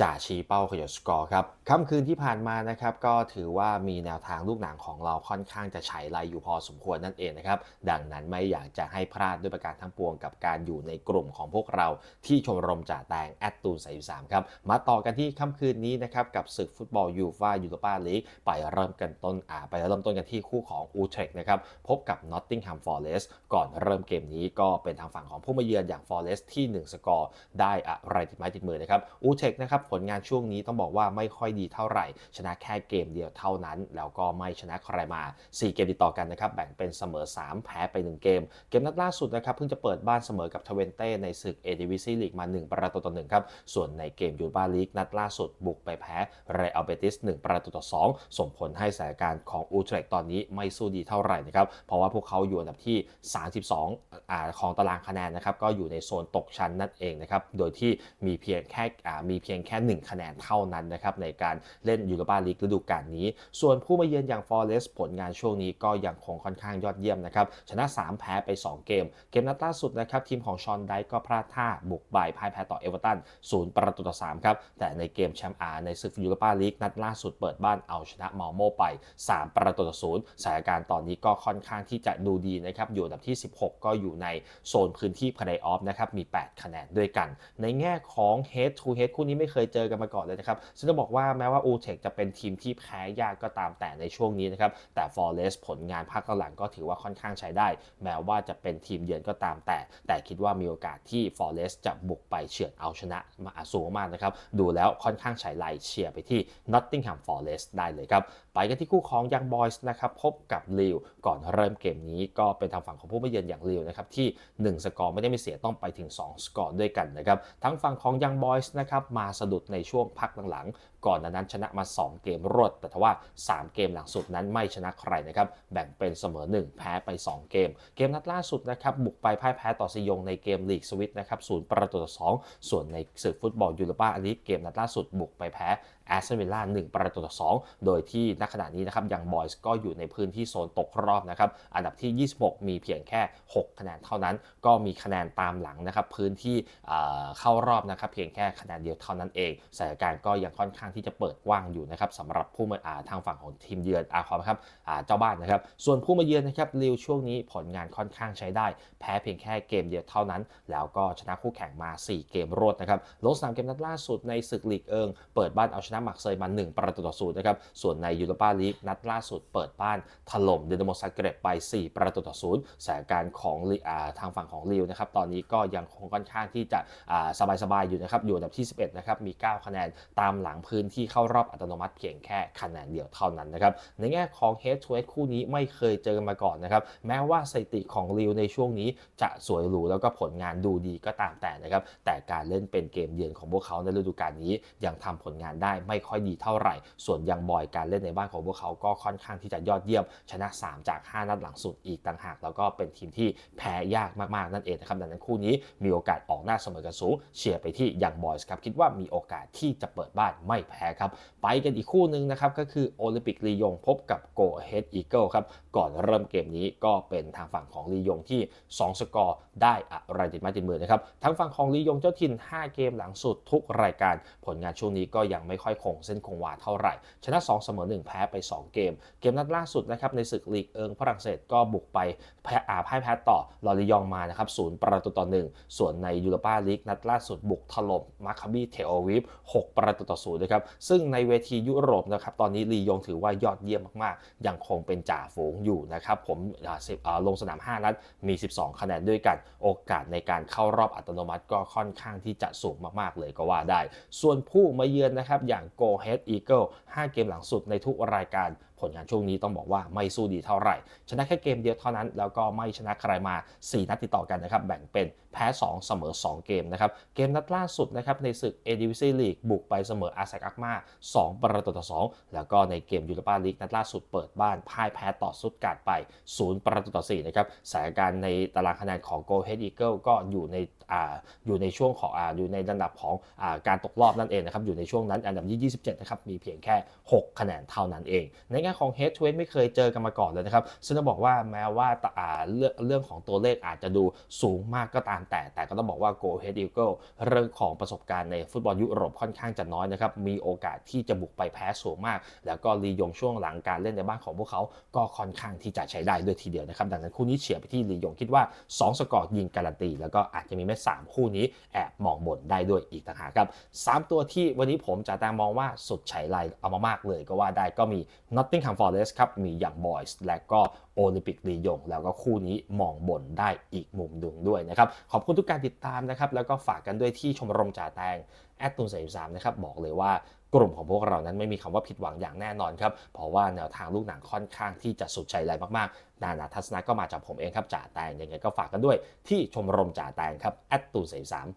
จ่าชี้เป้าขยายสกอร์ครับค่ำคืนที่ผ่านมานะครับก็ถือว่ามีแนวทางลูกหนังของเราค่อนข้างจะฉายไลอยู่พอสมควรนั่นเองนะครับดังนั้นไม่อยากจะให้พลาดด้วยประการทั้งปวงกับการอยู่ในกลุ่มของพวกเราที่ชมรมจ่าแตงแอดตูน33ครับมาต่อกันที่ค่ำคืนนี้นะครับกับศึกฟุตบอลยูฟ่ายูโรปาลีกไปเริ่มกันต้นอ่าไปเริ่มต้นกันที่คู่ของอูเทรกนะครับพบกับนอตติงแฮมฟอร์เรสก่อนเริ่มเกมนี้ก็เป็นทางฝั่งของผู้มาเยือนอย่างฟอร์เรสที่ 1 สกอร์ได้อะไรติดไม้ติดมือนะครับอูเทรกนะครับผลงานช่วงนี้ต้องบอกว่าไม่ค่อยดีเท่าไหร่ ชนะแค่เกมเดียวเท่านั้น แล้วก็ไม่ชนะใครมา 4 เกมติดต่อกันนะครับแบ่งเป็นเสมอ 3 แพ้ไป 1 เกม เกมนัดล่าสุดนะครับเพิ่งจะเปิดบ้านเสมอกับทเวนเต้ในศึกเอดิวิซีลีกมา 1 ประตูต่อ1ครับส่วนในเกมยูโรปาลีกนัดล่าสุดบุกไปแพ้เรอัลเบติส 1 ประตูต่อ 2 ส่งผลให้สถานการณ์ของอูเทรกตอนนี้ไม่สู้ดีเท่าไหร่นะครับเพราะว่าพวกเขาอยู่อันดับที่ 32อ่าของตารางคะแนนนะครับก็อยู่ในโซนตกชั้นนั่นเองนะครับโดยที่มีเพียงแค่อ่ามีเพียงแค่1 คะแนนเท่านั้นนะครับในการเล่นยูโรปาลีกฤดูกาลนี้ ส่วนผู้มาเยือนอย่างฟอร์เรสผลงานช่วงนี้ก็ยังคงค่อนข้างยอดเยี่ยมนะครับชนะ 3 แพ้ไป 2 เกม เกมนัดล่าสุดนะครับทีมของชอนไดก็พลาดท่าบุกบ่ายพ่ายแพ้ต่อเอเวอร์ตัน0ประตูต่อ3ครับแต่ในเกมแชมป์อาในศึกยูโรปาลีกนัดล่าสุดเปิดบ้านเอาชนะมอลโมไป 3 ประตูต่อ0สถานการณ์ตอนนี้ก็ค่อนข้างที่จะดูดีนะครับอยู่อันดับที่ 16 ก็อยู่ในโซนพื้นที่เพลย์ออฟนะครับมี 8 คะแนนด้วยกัน ในแง่ของ head to head คู่นี้ไม่เคยเจอกันมาก่อนเลยนะครับซึ่งต้องบอกว่าแม้ว่าอูเทคจะเป็นทีมที่แพ้ยากก็ตามแต่ในช่วงนี้นะครับแต่ฟอร์เรสผลงานภาคหลังก็ถือว่าค่อนข้างใช้ได้ แม้ว่าจะเป็นทีมเยือนก็ตามแต่ แต่คิดว่ามีโอกาสที่ฟอร์เรสจะบุกไปเฉือนเอาชนะมาสูงมากนะครับดูแล้วค่อนข้างใช้ไลเชียร์ไปที่ Nottingham Forest ได้เลยครับไปกันที่คู่ของยังบอยส์นะครับพบกับลิวก่อนเริ่มเกมนี้ก็เป็นทางฝั่งของผู้มาเยือนอย่างลิวนะครับที่ 1 สกอร์ไม่ได้ไม่เสียต้องไปถึง 2 สกอร์ด้วยกันนะครับทั้งฝั่งของยังบอยส์นะครับมาสะดุดในช่วงพักหลังๆ ก่อนนั้นชนะมา 2 เกมรวด แต่ทว่า 3 เกมหลังสุดนั้นไม่ชนะใครนะครับ แบ่งเป็นเสมอ 1 แพ้ไป 2 เกม เกมนัดล่าสุดนะครับ บุกไปพ่ายแพ้ต่อซียงในเกมลีกสวิตนะครับศูนย์ประตูต่อสส่วนในศึกฟุตบอลยูโรปาลีกเกมนัดล่าสุดบุกไปแพ้ แอสตันวิลล่า1ประตูต่อ 2 โดยที่ณขณะนี้นะครับยังบอยส์ก็อยู่ในพื้นที่โซนตกรอบนะครับอันดับที่ 26 มีเพียงแค่ 6 คะแนนเท่านั้น ก็มีคะแนนตามหลังนะครับพื้นที่เข้ารอบนะครับเพียงแค่คะแนนเดียวเท่านั้นเองสถานการณ์ก็ยังค่อนข้างที่จะเปิดกว้างอยู่นะครับสำหรับผู้มาอ่าทางฝั่งของทีมเยือนอาขอครับเจ้าบ้านนะครับส่วนผู้มาเยือนนะครับลิวช่วงนี้ผลงานค่อนข้างใช้ได้ แพ้เพียงแค่เกมเดียวเท่านั้น แล้วก็ชนะคู่แข่งมา 4 เกมรวดนะครับลงสนามเกมนัดล่าสุดในศึกลีกเอิงเปิดบ้านเอาชนะหมักเซยมา 1 ประตูต่อศูนย์นะครับ ส่วนในยูโรปาลีกนัดล่าสุดเปิดบ้านถล่มเดนโมซักเกรบไป 4 ประตูต่อศูนย์สถานการณ์ของลีอาทางฝั่งของลิวนะครับ ตอนนี้ก็ยังคงค่อนข้างที่จะอ่าสบายๆอยู่นะครับ อยู่อันดับที่ 11 นะครับ มี 9 คะแนนตามหลังพื้นที่เข้ารอบอัตโนมัติเพียงแค่คะแนนเดียวเท่านั้นนะครับ ในแง่ของ head to head คู่นี้ไม่เคยเจอกันมาก่อนนะครับ แม้ว่าสถิติของลิวในช่วงนี้จะสวยหรูแล้วก็ผลงานดูดีก็ตามแต่นะครับ แต่การเล่นเป็นเกมเยือนของพวกเขาในฤดูกาลนี้ยังทำผลงานได้ไม่ค่อยดีเท่าไหร่ ส่วนยังบอยการเล่นในบ้านของพวกเขาก็ค่อนข้างที่จะยอดเยี่ยม ชนะ 3 จาก 5 นัดหลังสุดอีกต่างหาก แล้วก็เป็นทีมที่แพ้ยากมากๆ นั่นเองนะครับดังนั้นคู่นี้มีโอกาสออกหน้าเสมอกันสูงเชียร์ไปที่ยังบอยส์ครับคิดว่ามีโอกาสที่จะเปิดบ้านไม่แพ้ครับไปกันอีกคู่หนึ่งนะครับก็คือโอลิมปิกลียงพบกับโกเฮดอีเกิลครับก่อนเริ่มเกมนี้ก็เป็นทางฝั่งของลียงที่ 2 สกอร์ได้อะไรติดไมาติดมือนะครับทั้งฝั่งของลียงเจ้าถิ่น 5 เกมหลังสุดทุกรายการ ผลงานช่วงนี้ก็ยังไม่ค่อยคงเส้นคงวาเท่าไหร่ ชนะ 2 เสมอ 1 แพ้ไป 2 เกม เกมนัดล่าสุดนะครับในศึกลีกเอิงฝรั่งเศสก็บุกไปแพ้อาพ่ายแพ้ต่อลอริยองมานะครับศูนย์ประตูต่อ 1 ส่วนในยูโรปาลีกนัดล่าสุดบุกถล่มมาคาบีเทโอวิฟ6ประตูต่อศูนย์นะครับซึ่งในเวทียุโรปนะครับตอนนี้ลียงถือว่ายอดเยี่ยมมากๆ ยังคงเป็นจ่าฝูงอยู่นะครับผมลงสนาม 5 นัดมี 12 คะแนนด้วยกัน โอกาสในการเข้ารอบอัตโนมัติก็ค่อนข้างที่จะสูงมากๆเลยก็ว่าได้ ส่วนผู้มาเยือนนะครับอย่าง Go Head Eagle 5 เกมหลังสุดในทุกรายการ ผลงานช่วงนี้ต้องบอกว่าไม่สู้ดีเท่าไหร่ ชนะแค่เกมเดียวเท่านั้น แล้วก็ไม่ชนะใครมา 4 นัดติดต่อกันนะครับ แบ่งเป็นแพ้ 2 เสมอ 2 เกมนะครับ เกมนัดล่าสุดนะครับในศึก a d v c League บุกไปเสมออาแซกอักมา2 ประตูต่อ 2 แล้วก็ในเกมยูโรปาลีกนัดล่าสุดเปิดบ้านพ่ายแพ้ต่อซุดการ์ดไป 0 ประตูต่อ4นะครับสถานการณ์ในตารางคะแนนของ Go Head Eagle ก็อยู่ในอ่าอยู่ในช่วงของอ่าอยู่ในระดับของอ่าการตกรอบนั่นเองนะครับอยู่ในช่วงนั้นอันดับที่27นะครับมีเพียงแค่ 6 คะแนนเท่านั้นเองในงง่ของ head to head ไม่เคยเจอกันมาก่อนเลยนะครับ ซึ่งต้องบอกว่าแม้ว่าอ่าเรื่องเรื่องของตัวเลขอาจจะดูสูงมากก็ตามแต่ แต่ก็ต้องบอกว่า Go Ahead Eagle เรื่องของประสบการณ์ในฟุตบอลยุโรปค่อนข้างจะน้อยนะครับ มีโอกาสที่จะบุกไปแพ้สูงมาก แล้วก็ลียงช่วงหลังการเล่นในบ้านของพวกเขาก็ค่อนข้างที่จะใช้ได้ด้วยทีเดียวนะครับ ดังนั้นคู่นี้เฉียบไปที่ลียงคิดว่า 2 สกอร์ยิงการันตี แล้วก็อาจจะมีแม่สามคู่นี้แอบมองบนได้ด้วยอีกต่างหากครับสามตัวที่วันนี้ผมจะตามมองว่าสุดใช้ไลเอามามากเลยก็ว่าได้ก็มี Nottingham Forest ครับมีอย่าง Boys และก็โอลิมปิกลียง แล้วก็คู่นี้มองบนได้อีกมุมดึงด้วยนะครับ ขอบคุณทุกการติดตามนะครับ แล้วก็ฝากกันด้วยที่ชมรมจ่าแตงแอดตูนสามนะครับ บอกเลยว่ากลุ่มของพวกเรานั้นไม่มีคำว่าผิดหวังอย่างแน่นอนครับ เพราะว่าแนวทางลูกหนังค่อนข้างที่จะสุดใจไรมากๆ นานาทัศนะก็มาจากผมเองครับจ่าแตงยังไงก็ฝากกันด้วยที่ชมรมจ่าแตงครับแอดตูนสาม